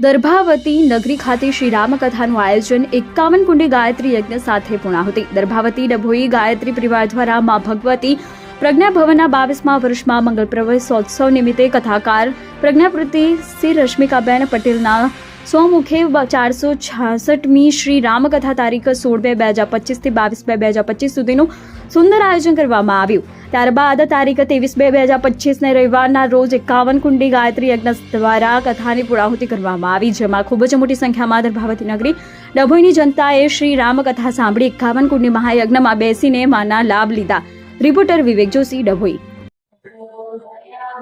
દર્ભાવતી નગરી ખાતે શ્રી રામકથાનું આયોજન એકાવન કુંડી ગાયત્રી યજ્ઞ સાથે પૂર્ણાહુતિ. દર્ભાવતી ડભોઈ ગાયત્રી પરિવાર દ્વારા મા ભગવતી પ્રજ્ઞા ભવનના બાવીસમા વર્ષમાં મંગલ પ્રવેશોત્સવ નિમિત્તે કથાકાર પ્રજ્ઞાપૃતિ શ્રી રશ્મિકાબેન પટેલના સ્વમુખે ચારસો છાસઠમી શ્રી રામકથા તારીખ સોળ બે હજાર પચીસથી બાવીસ બે હજાર પચીસ સુધીનું સુંદર આયોજન કરવામાં આવ્યું. ત્યારબાદ તારીખ ત્રેવીસ બે હજાર પચીસને રવિવારના રોજ એકાવન કુંડી ગાયત્રી યજ્ઞ દ્વારા કથાની પૂર્ણાહુતિ કરવામાં આવી, જેમાં ખૂબ જ મોટી સંખ્યામાં દર્ભાવતી નગરી ડભોઈની જનતાએ શ્રી રામકથા સાંભળી એકાવન કુંડી મહાયજ્ઞમાં બેસીને માના લાભ લીધા. રિપોર્ટર વિવેક જોશી, ડભોઈ.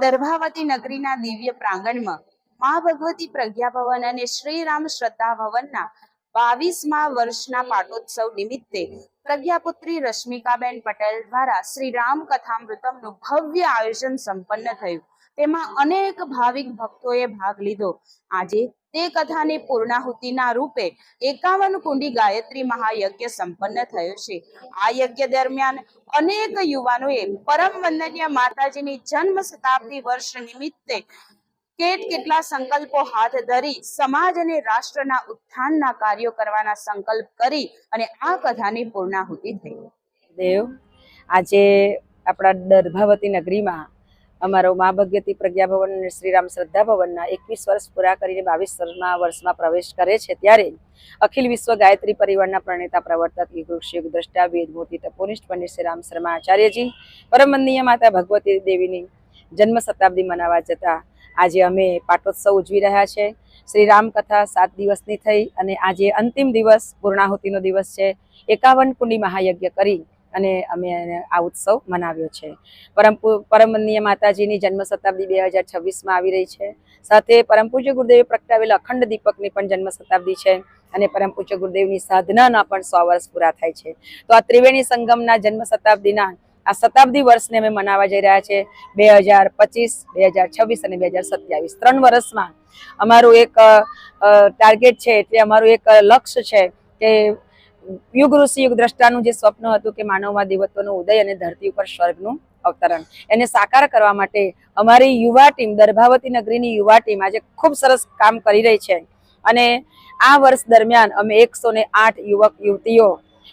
દર્ભાવતી નગરીના દિવ્ય પ્રાંગણમાં મા ભગવતી પ્રજ્ઞા ભવન અને શ્રી રામ શ્રદ્ધા ભવનના બાવીસમા વર્ષના પાટોત્સવ નિમિત્તે પ્રજ્ઞાપુત્રી રશ્મિકાબેન પટેલ દ્વારા શ્રી રામ કથામૃતમનું ભવ્ય આયોજન સંપન્ન થયું. તેમાં અનેક ભાવિક ભક્તોએ ભાગ લીધો. આજે તે કથાની પૂર્ણાહુતિના રૂપે એકાવન કુંડી ગાયત્રી મહાયજ્ઞ સંપન્ન થયો છે. આ યજ્ઞ દરમિયાન અનેક યુવાનોએ પરમ વંદનીય માતાજીની જન્મ શતાબ્દી વર્ષ નિમિત્તે કેટ કેટલા સંકલ્પો હાથ ધરી સમાજ અને રાષ્ટ્રના ઉત્થાનના કાર્યો કરવાના સંકલ્પ કરી અને આ કથાની પૂર્ણાહુતિ થઈ. દેવ, આજે આપણા દર્ભાવતી નગરીમાં અમારો મા ભગ્યતી પ્રજ્ઞા ભવન અને શ્રીરામ શ્રદ્ધા ભવનના એકવીસ વર્ષ પૂરા કરીને બાવીસ વર્ષમાં પ્રવેશ કરે છે ત્યારે અખિલ વિશ્વ ગાયત્રી પરિવારના પ્રણેતા પ્રવર્તક યુગૃષિક દ્રષ્ટા વેદમૂર્તિ તપોનિષ્ઠ પંડિત શ્રીરામ શર્મા આચાર્યજી, પરમ માતા ભગવતી દેવીની જન્મ શતાબ્દી મનાવવા જતા આજે અમે પાટોત્સવ ઉજવી રહ્યા છે. શ્રી રામ કથા સાત દિવસની થઈ અને આજે અંતિમ દિવસ પૂર્ણાહુતિનો દિવસ છે. એકાવન કુંડી મહાયજ્ઞ કરી અને અમે આ ઉત્સવ મનાવ્યો છે. પરમ પરમનીય માતાજીની જન્મ શતાબ્દી બે હજાર છવ્વીસમાં આવી રહી છે. સાથે પરમ પૂજ્ય ગુરુદેવે પ્રગટાવેલ અખંડ દીપકની પણ જન્મ શતાબ્દી છે અને પરમ પૂજ્ય ગુરુદેવની સાધનાના પણ સો વર્ષ પૂરા થાય છે. તો આ ત્રિવેણી સંગમના જન્મ શતાબ્દીના આ શતાબ્દી વર્ષને અમે મનાવવા જઈ રહ્યા છે. બે હજાર પચીસ, બે હજાર છવ્વીસ અને બે હજાર સત્યાવીસ. ત્રણ વર્ષમાં અમારું એક ટાર્ગેટ છે એટલે અમારું એક લક્ષ્ય છે કે યુગ ઋષિ યુગ દ્રષ્ટાનું જે સ્વપ્ન હતું કે માનવમાં દેવત્વનો ઉદય અને ધરતી ઉપર સ્વર્ગનું અવતરણ. એને સાકાર કરવા માટે અમારી યુવા ટીમ, દર્ભાવતી નગરીની યુવા ટીમ આજે ખૂબ સરસ કામ કરી રહી છે. અને આ વર્ષ દરમિયાન અમે એકસો આઠ યુવક, યુવતીઓ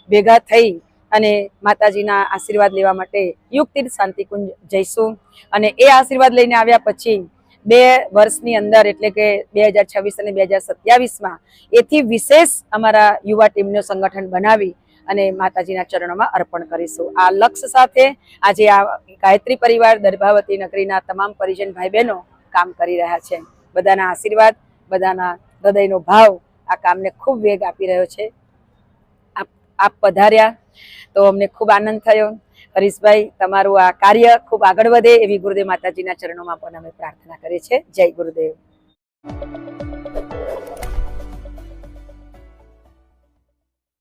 ભેગા થઈ અને માતાજીના આશીર્વાદ લેવા માટે યુગતીર્થ શાંતિકુંજ જઈશું. અને એ આશીર્વાદ લઈને આવ્યા પછી બે વર્ષની અંદર, એટલે કે બે હજાર છવ્વીસ અને બે હજાર સત્યાવીસમાં, એથી વિશેષ અમારા યુવા ટીમનું સંગઠન બનાવી અને માતાજીના ચરણોમાં અર્પણ કરીશું. આ લક્ષ્ય સાથે આજે આ ગાયત્રી પરિવાર, દર્ભાવતી નગરીના તમામ પરિજન ભાઈ બહેનો કામ કરી રહ્યા છે. બધાના આશીર્વાદ, બધાના હૃદયનો ભાવ આ કામને ખૂબ વેગ આપી રહ્યો છે. આપ પધાર્યા. તો અમને ખૂબ આનંદ થયો. હરીશભાઈ, તમારું આ કાર્ય ખૂબ આગળ વધે એવી ગુરુદેવ માતાજીના ચરણોમાં પણ અમે પ્રાર્થના કરીએ છીએ. જય ગુરુદેવ.